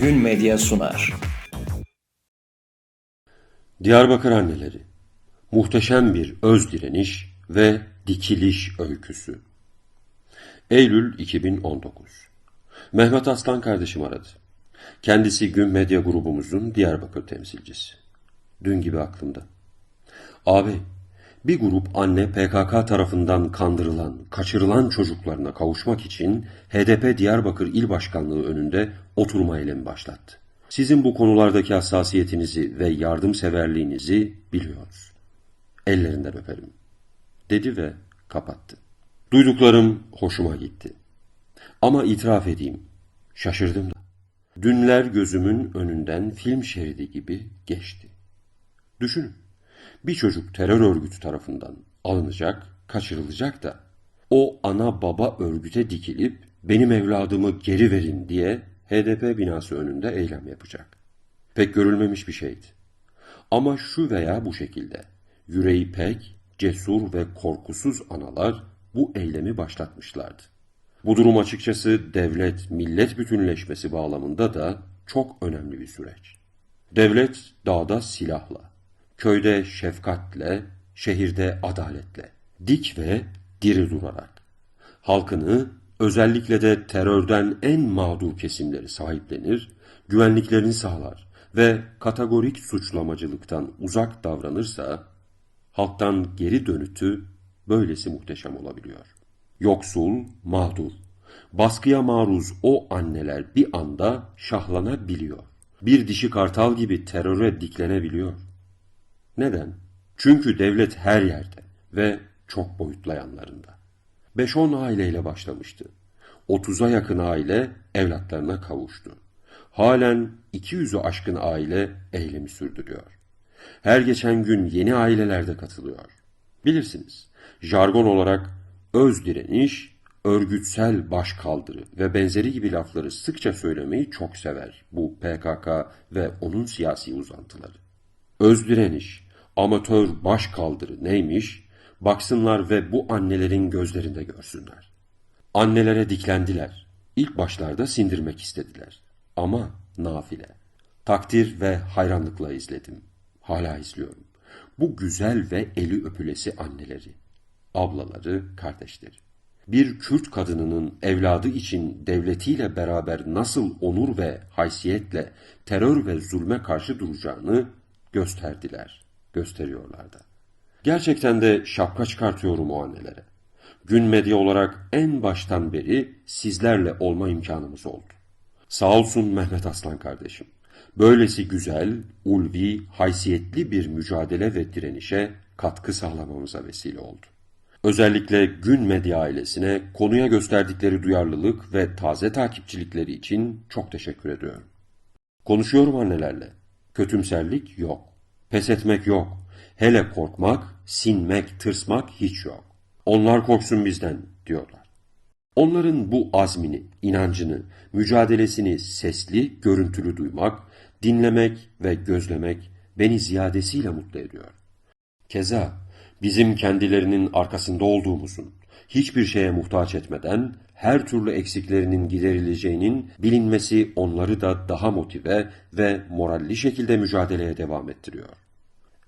Gün Medya sunar. Diyarbakır anneleri Muhteşem bir öz direniş ve dikiliş öyküsü. Eylül 2019 Mehmet Aslan kardeşim aradı. Kendisi Gün Medya grubumuzun Diyarbakır temsilcisi. Dün gibi aklımda. Abi, bir grup anne PKK tarafından kandırılan, kaçırılan çocuklarına kavuşmak için HDP Diyarbakır İl Başkanlığı önünde oturma eylemi başlattı. Sizin bu konulardaki hassasiyetinizi ve yardımseverliğinizi biliyoruz. Ellerinden öperim. Dedi ve kapattı. Duyduklarım hoşuma gitti. Ama itiraf edeyim, şaşırdım da. Dünler gözümün önünden film şeridi gibi geçti. Düşünün, bir çocuk terör örgütü tarafından alınacak, kaçırılacak da o ana baba örgüte dikilip benim evladımı geri verin diye HDP binası önünde eylem yapacak. Pek görülmemiş bir şeydi. Ama şu veya bu şekilde yüreği pek, cesur ve korkusuz analar bu eylemi başlatmışlardı. Bu durum açıkçası devlet millet bütünleşmesi bağlamında da çok önemli bir süreç. Devlet dağda silahla, köyde şefkatle, şehirde adaletle, dik ve diri durarak, halkını özellikle de terörden en mağdur kesimleri sahiplenir, güvenliklerini sağlar ve kategorik suçlamacılıktan uzak davranırsa, halktan geri dönütü böylesi muhteşem olabiliyor. Yoksul, mağdur, baskıya maruz o anneler bir anda şahlanabiliyor. Bir dişi kartal gibi teröre diklenebiliyor. Neden? Çünkü devlet her yerde ve çok boyutlu yanlarında. 5-10 aileyle başlamıştı. 30'a yakın aile evlatlarına kavuştu. Halen 200'ü aşkın aile eylemi sürdürüyor. Her geçen gün yeni aileler de katılıyor. Bilirsiniz, jargon olarak öz direniş, örgütsel başkaldırı ve benzeri gibi lafları sıkça söylemeyi çok sever bu PKK ve onun siyasi uzantıları. Öz direniş, amatör başkaldırı neymiş? Baksınlar ve bu annelerin gözlerinde görsünler. Annelere diklendiler. İlk başlarda sindirmek istediler. Ama nafile. Takdir ve hayranlıkla izledim. Hala izliyorum. Bu güzel ve eli öpülesi anneleri, ablaları, kardeşleri. Bir Kürt kadınının evladı için devletiyle beraber nasıl onur ve haysiyetle terör ve zulme karşı duracağını gösterdiler, gösteriyorlar da. Gerçekten de şapka çıkartıyorum o annelere. Gün medya olarak en baştan beri sizlerle olma imkanımız oldu. Sağ olsun Mehmet Aslan kardeşim. Böylesi güzel, ulvi, haysiyetli bir mücadele ve direnişe katkı sağlamamıza vesile oldu. Özellikle Gün Medya ailesine konuya gösterdikleri duyarlılık ve taze takipçilikleri için çok teşekkür ediyorum. Konuşuyorum annelerle. Kötümserlik yok. Pes etmek yok. Hele korkmak, sinmek, tırsmak hiç yok. Onlar korksun bizden diyorlar. Onların bu azmini, inancını, mücadelesini sesli, görüntülü duymak, dinlemek ve gözlemek beni ziyadesiyle mutlu ediyor. Keza bizim kendilerinin arkasında olduğumuzun, hiçbir şeye muhtaç etmeden her türlü eksiklerinin giderileceğinin bilinmesi onları da daha motive ve moralli şekilde mücadeleye devam ettiriyor.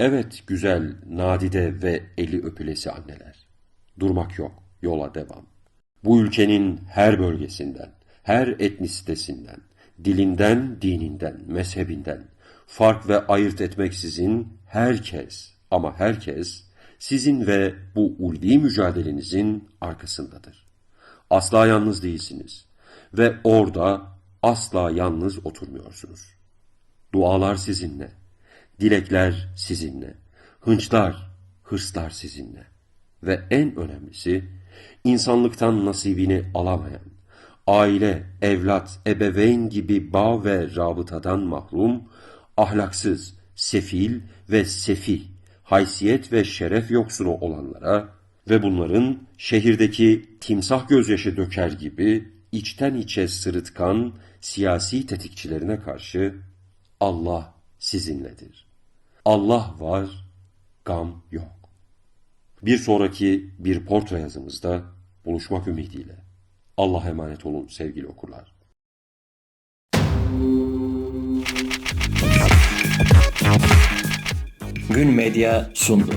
Evet güzel, nadide ve eli öpülesi anneler. Durmak yok, yola devam. Bu ülkenin her bölgesinden, her etnisitesinden, dilinden, dininden, mezhebinden, fark ve ayırt etmeksizin herkes ama herkes sizin ve bu ulvi mücadelenizin arkasındadır. Asla yalnız değilsiniz ve orada asla yalnız oturmuyorsunuz. Dualar sizinle, dilekler sizinle, hınçlar, hırslar sizinle ve en önemlisi insanlıktan nasibini alamayan, aile, evlat, ebeveyn gibi bağ ve rabıtadan mahrum, ahlaksız, sefil ve sefih, haysiyet ve şeref yoksunu olanlara ve bunların şehirdeki timsah gözyaşı döker gibi içten içe sırıtkan siyasi tetikçilerine karşı Allah sizinledir. Allah var, gam yok. Bir sonraki bir portre yazımızda buluşmak ümidiyle. Allah'a emanet olun sevgili okurlar. Thank you. Gün Medya sundu.